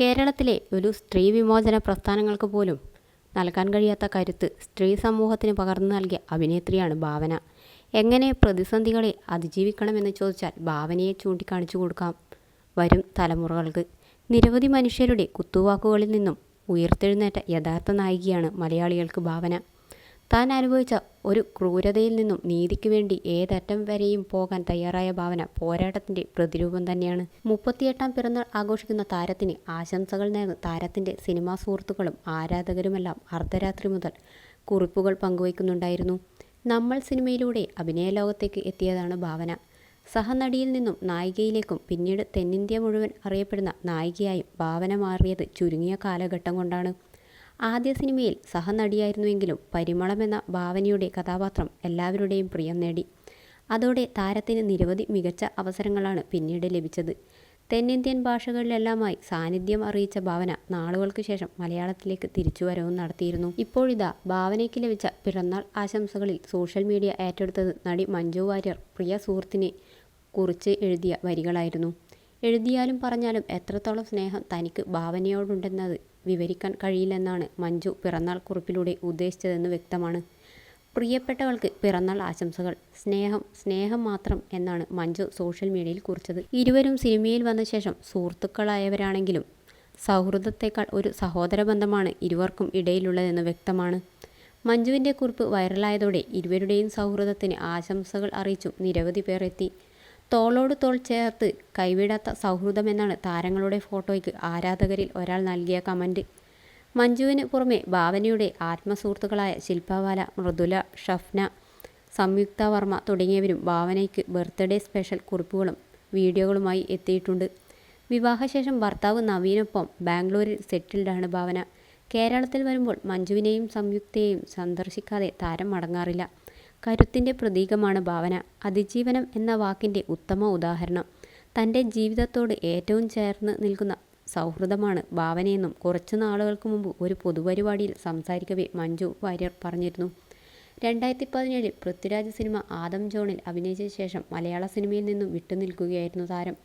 കേരളത്തിലെ ഒരു സ്ത്രീ വിമോചന പ്രസ്ഥാനങ്ങൾക്ക് പോലും നൽകാൻ കഴിയാത്ത കരുത്ത് സ്ത്രീ സമൂഹത്തിന് പകർന്നു നൽകിയ അഭിനേത്രിയാണ് ഭാവന. എങ്ങനെ പ്രതിസന്ധികളെ അതിജീവിക്കണമെന്ന് ചോദിച്ചാൽ ഭാവനയെ ചൂണ്ടിക്കാണിച്ചു കൊടുക്കാം. വരും തലമുറകൾക്ക് നിരവധി മനുഷ്യരുടെ കുത്തുവാക്കുകളിൽ നിന്നും ഉയർത്തെഴുന്നേറ്റ യഥാർത്ഥ നായികയാണ് മലയാളികൾക്ക് ഭാവന. താൻ അനുഭവിച്ച ഒരു ക്രൂരതയിൽ നിന്നും നീതിക്ക് വേണ്ടി ഏതറ്റം വരെയും പോകാൻ തയ്യാറായ ഭാവന പോരാട്ടത്തിന്റെ പ്രതിരൂപം തന്നെയാണ്. മുപ്പത്തിയെട്ടാം പിറന്നാൾ ആഘോഷിക്കുന്ന താരത്തിന് ആശംസകൾ നേർന്ന് താരത്തിന്റെ സിനിമാ സുഹൃത്തുക്കളും ആരാധകരുമെല്ലാം അർദ്ധരാത്രി മുതൽ കുറിപ്പുകൾ പങ്കുവയ്ക്കുന്നുണ്ടായിരുന്നു. നമ്മൾ സിനിമയിലൂടെ അഭിനയ ലോകത്തേക്ക് എത്തിയതാണ് ഭാവന. സഹനടിയിൽ നിന്നും നായികയിലേക്കും പിന്നീട് തെന്നിന്ത്യ മുഴുവൻ അറിയപ്പെടുന്ന നായികയായും ഭാവന മാറിയത് ചുരുങ്ങിയ കാലഘട്ടം കൊണ്ടാണ്. ആദ്യ സിനിമയിൽ സഹനടിയായിരുന്നുവെങ്കിലും പരിമളം എന്ന ഭാവനയുടെ കഥാപാത്രം എല്ലാവരുടെയും പ്രിയം നേടി. അതോടെ താരത്തിന് നിരവധി മികച്ച അവസരങ്ങളാണ് പിന്നീട് ലഭിച്ചത്. തെന്നിന്ത്യൻ ഭാഷകളിലെല്ലാമായി സാന്നിധ്യം അറിയിച്ച ഭാവന നാളുകൾക്ക് ശേഷം മലയാളത്തിലേക്ക് തിരിച്ചുവരവും നടത്തിയിരുന്നു. ഇപ്പോഴിതാ ഭാവനയ്ക്ക് ലഭിച്ച പിറന്നാൾ ആശംസകളിൽ സോഷ്യൽ മീഡിയ ഏറ്റെടുത്തത് നടി മഞ്ജു വാര്യർ പ്രിയ സുഹൃത്തിനെ കുറിച്ച് എഴുതിയ വരികളായിരുന്നു. എഴുതിയാലും പറഞ്ഞാലും എത്രത്തോളം സ്നേഹം തനിക്ക് ഭാവനയോടുണ്ടെന്നത് വിവരിക്കാൻ കഴിയില്ലെന്നാണ് മഞ്ജു പിറന്നാൾ കുറിപ്പിലൂടെ ഉദ്ദേശിച്ചതെന്ന് വ്യക്തമാണ്. പ്രിയപ്പെട്ടവൾക്ക് പിറന്നാൾ ആശംസകൾ. സ്നേഹം സ്നേഹം മാത്രം എന്നാണ് മഞ്ജു സോഷ്യൽ മീഡിയയിൽ കുറിച്ചത്. ഇരുവരും സിനിമയിൽ വന്ന ശേഷം സുഹൃത്തുക്കളായവരാണെങ്കിലും സൗഹൃദത്തേക്കാൾ ഒരു സഹോദര ബന്ധമാണ് ഇരുവർക്കും ഇടയിലുള്ളതെന്ന് വ്യക്തമാണ്. മഞ്ജുവിന്റെ കുറിപ്പ് വൈറലായതോടെ ഇരുവരുടെയും സൗഹൃദത്തിന് ആശംസകൾ അറിയിച്ചും നിരവധി പേർ എത്തി. തോളോട് തോൾ ചേർത്ത് കൈവിടാത്ത സൗഹൃദമെന്നാണ് താരങ്ങളുടെ ഫോട്ടോയ്ക്ക് ആരാധകരിൽ ഒരാൾ നൽകിയ കമന്റ്. മഞ്ജുവിന് പുറമെ ഭാവനയുടെ ആത്മസുഹൃത്തുക്കളായ ശില്പവാല മൃദുല ഷഫ്ന സംയുക്ത വർമ്മ തുടങ്ങിയവരും ഭാവനയ്ക്ക് ബർത്ത്ഡേ സ്പെഷ്യൽ കുറിപ്പുകളും വീഡിയോകളുമായി എത്തിയിട്ടുണ്ട്. വിവാഹശേഷം ഭർത്താവ് നവീനൊപ്പം ബാംഗ്ലൂരിൽ സെറ്റിൽഡാണ് ഭാവന. കേരളത്തിൽ വരുമ്പോൾ മഞ്ജുവിനെയും സംയുക്തയെയും സന്ദർശിക്കാതെ താരം മടങ്ങാറില്ല. കരുത്തിന്റെ പ്രതീകമാണ് ഭാവന അതിജീവനം എന്ന വാക്കിന്റെ ഉത്തമ ഉദാഹരണം. തന്റെ ജീവിതത്തോട് ഏറ്റവും ചേർന്ന് നിൽക്കുന്ന സൗഹൃദമാണ് ഭാവനയെന്നും കുറച്ച് നാളുകൾക്ക് മുമ്പ് ഒരു പൊതുപരിപാടിയിൽ സംസാരിക്കവേ മഞ്ജു വാര്യർ പറഞ്ഞിരുന്നു. രണ്ടായിരത്തി പതിനേഴിൽ പൃഥ്വിരാജ് സിനിമ ആദം ജോണിൽ അഭിനയിച്ച ശേഷം മലയാള സിനിമയിൽ നിന്നും വിട്ടുനിൽക്കുകയായിരുന്നു താരം.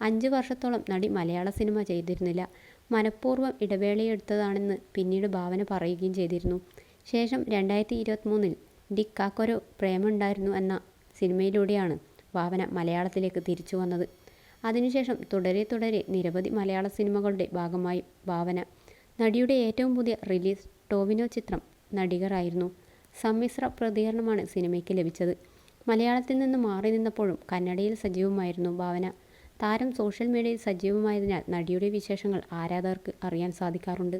അഞ്ച് വർഷത്തോളം നടി മലയാള സിനിമ ചെയ്തിരുന്നില്ല. മനഃപൂർവം ഇടവേളയെടുത്തതാണെന്ന് പിന്നീട് ഭാവന പറയുകയും ചെയ്തിരുന്നു. ശേഷം രണ്ടായിരത്തി ഇരുപത്തിമൂന്നിൽ ഡിക്കാക്കൊരു പ്രേമുണ്ടായിരുന്നു എന്ന സിനിമയിലൂടെയാണ് ഭാവന മലയാളത്തിലേക്ക് തിരിച്ചു വന്നത്. അതിനുശേഷം തുടരെ തുടരെ നിരവധി മലയാള സിനിമകളുടെ ഭാഗമായി ഭാവന നടിയുടെ ഏറ്റവും പുതിയ റിലീസ് ടോവിനോ ചിത്രം നടികറായിരുന്നു. സമ്മിശ്ര പ്രതികരണമാണ് സിനിമയ്ക്ക് ലഭിച്ചത്. മലയാളത്തിൽ നിന്ന് മാറി നിന്നപ്പോഴും കന്നഡയിൽ സജീവമായിരുന്നു ഭാവന താരം സോഷ്യൽ മീഡിയയിൽ സജീവമായതിനാൽ നടിയുടെ വിശേഷങ്ങൾ ആരാധകർക്ക് അറിയാൻ സാധിക്കാറുണ്ട്.